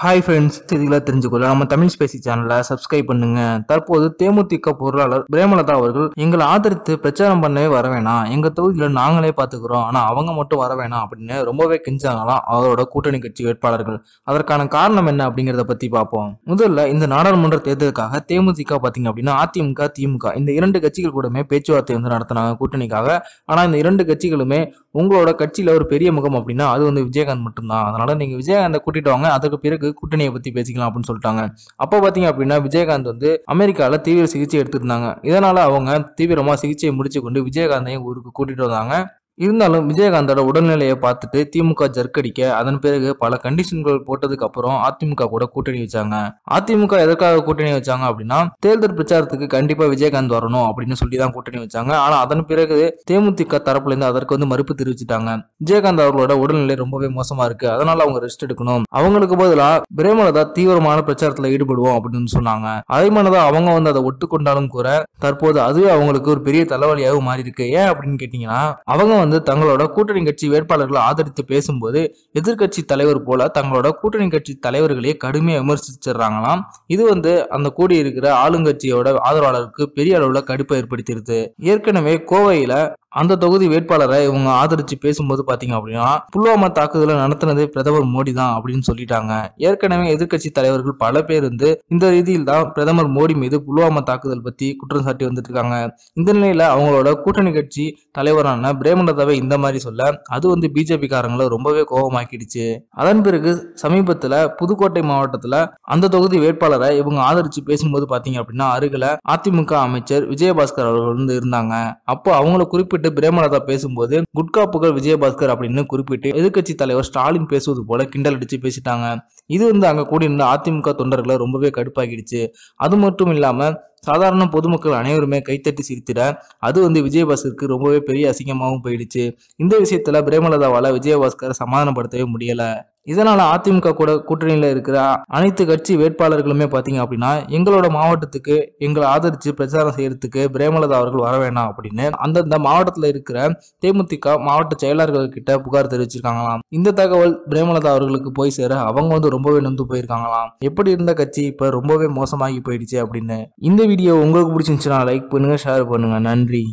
Hi friends செய்திகளை தெரிஞ்சுக்கொள்ள நம்ம Tamil Spacey சேனலை சப்ஸ்கிரைப் பண்ணுங்க. தற்போது தேமுதிக பொருளாளர் பிரேமலதா அவர்கள் எங்களை ஆதரித்து பிரச்சாரம் பண்ணவே வர வேணாம். எங்க தொகுதியில நாங்களே பாத்துக்கிறோம் ஆனா அவங்க மட்டும் வர வேணாம் அப்படின்னு ரொம்பவே கெஞ்சாங்களாம் அவரோட கூட்டணி கட்சி வேட்பாளர்கள். அதற்கான காரணம் என்ன அப்படிங்கறத பத்தி பார்ப்போம். முதல்ல இந்த நாடாளுமன்ற தேர்தலுக்காக தேமுதிக பாத்தீங்க அப்படின்னா அதிமுக திமுக இந்த இரண்டு கட்சிகள் கூடமே பேச்சுவார்த்தை வந்து நடத்தினாங்க கூட்டணிக்காக. ஆனா இந்த இரண்டு கட்சிகளுமே உங்களோட கட்சியில ஒரு பெரிய முகம் அப்படின்னா அது வந்து விஜயகாந்த் மட்டும்தான். அதனால நீங்க விஜயகாந்தை கூட்டிட்டு வாங்க. அதுக்கு பிறகு கூட்டணியை பற்றி பேசிக்கலாம் அப்படின்னு சொல்லிட்டாங்க. அப்போ பார்த்தீங்க அப்படின்னா விஜயகாந்த் வந்து அமெரிக்காவில் தீவிர சிகிச்சை எடுத்திருந்தாங்க. இதனால் அவங்க தீவிரமாக சிகிச்சையை முடிச்சு கொண்டு விஜயகாந்தையும் ஊருக்கு கூட்டிகிட்டு வந்தாங்க. இருந்தாலும் விஜயகாந்தோட உடல்நிலையை பார்த்துட்டு திமுக ஜர்க்கடிக்க அதன் பிறகு பல கண்டிஷன்கள் போட்டதுக்கு அப்புறம் அதிமுக கூட கூட்டணி வச்சாங்க. அதிமுக எதற்காக கூட்டணி வச்சாங்க அப்படின்னா தேர்தல் பிரச்சாரத்துக்கு கண்டிப்பா விஜயகாந்த் வரணும் அப்படின்னு சொல்லி தான் கூட்டணி வச்சாங்க. ஆனா அதன் பிறகு தேமுதிக தரப்புல இருந்து அதற்கு வந்து மறுப்பு தெரிவிச்சிட்டாங்க. விஜயகாந்த் அவர்களோட உடல்நிலை ரொம்பவே மோசமா இருக்கு. அதனால அவங்க ரெஸ்ட் எடுக்கணும். அவங்களுக்கு பதிலா பிரேமலதா தீவிரமான பிரச்சாரத்துல ஈடுபடுவோம் அப்படின்னு சொன்னாங்க. அதே மாதிரிதான் அவங்க வந்து அதை ஒட்டுக்கொண்டாலும் கூட தற்போது அதுவே அவங்களுக்கு ஒரு பெரிய தலைவலியாகவும் மாறி இருக்கு ஏன் அப்படின்னு கேட்டீங்கன்னா அவங்க வந்து தங்களோட கூட்டணி கட்சி வேட்பாளர்களை ஆதரித்து பேசும்போது எதிர்க்கட்சி தலைவர் போல தங்களோட கூட்டணி கட்சி தலைவர்களையே கடுமையாக விமர்சிச்சிடுறாங்களாம். இது வந்து அந்த கூடி இருக்கிற ஆளுங்கட்சியோட ஆதரவாளருக்கு பெரிய அளவுல கடுப்பை ஏற்படுத்திடுது. ஏற்கனவே கோவையில அந்த தொகுதி வேட்பாளரை இவங்க ஆதரிச்சு பேசும்போது பாத்தீங்க அப்படின்னா புல்வாமா தாக்குதலை நடத்தினது பிரதமர் மோடி தான் அப்படின்னு சொல்லிட்டாங்க. ஏற்கனவே எதிர்க்கட்சி தலைவர்கள் பல பேர் இருந்து இந்த ரீதியில் தான் பிரதமர் மோடி மீது புல்வாமா தாக்குதல் பத்தி குற்றம் சாட்டி வந்துட்டு இருக்காங்க இந்த நிலையில அவங்களோட கூட்டணி கட்சி தலைவரான பிரேமலதாவை இந்த மாதிரி சொல்ல அது வந்து பிஜேபி காரங்களை ரொம்பவே கோபமாக்கிடுச்சு. அதன் பிறகு சமீபத்துல புதுக்கோட்டை மாவட்டத்துல அந்த தொகுதி வேட்பாளரை இவங்க ஆதரிச்சு பேசும்போது பாத்தீங்க அப்படின்னா அருகில அதிமுக அமைச்சர் விஜயபாஸ்கர் அவர்கள் வந்து இருந்தாங்க. அப்போ அவங்கள குறிப்பிட்டு பிரேமலதா பேசும்போது குட்கா புகழ் விஜயபாஸ்கர் அப்படின்னு குறிப்பிட்டு எதிர்க்கட்சி தலைவர் ஸ்டாலின் பேசுவது போல கிண்டல் அடிச்சு பேசிட்டாங்க. இது வந்து அங்கே கூடியிருந்த அதிமுக தொண்டர்களை ரொம்பவே கடுப்பாகிடுச்சு அது மட்டும் இல்லாமல் சாதாரண பொதுமக்கள் அனைவருமே கைத்தட்டி சிரித்திட அது வந்து விஜயபாஸ்கருக்கு ரொம்பவே பெரிய அசிங்கமாகவும் போயிடுச்சு. இந்த விஷயத்துல பிரேமலதாவால் விஜயபாஸ்கர் சமாதானப்படுத்தவே முடியலை. இதனால் அதிமுக கூட கூட்டணியில் இருக்கிற அனைத்து கட்சி வேட்பாளர்களுமே பார்த்தீங்க அப்படின்னா எங்களோட மாவட்டத்துக்கு எங்களை ஆதரித்து பிரச்சாரம் செய்யறதுக்கு பிரேமலதா அவர்கள் வர வேணாம் அப்படின்னு அந்தந்த மாவட்டத்தில் இருக்கிற தேமுதிக மாவட்ட செயலாளர்கள் கிட்ட புகார் தெரிவிச்சிருக்காங்களாம். இந்த தகவல் பிரேமலதா அவர்களுக்கு போய் சேர அவங்க வந்து ரொம்பவே நொந்து போயிருக்காங்களாம். எப்படி இருந்த கட்சி இப்ப ரொம்பவே மோசமாகி போயிடுச்சு அப்படின்னு. இந்த வீடியோ உங்களுக்கு பிடிச்சிருந்துச்சுன்னா லைக் பண்ணுங்க ஷேர் பண்ணுங்க. நன்றி.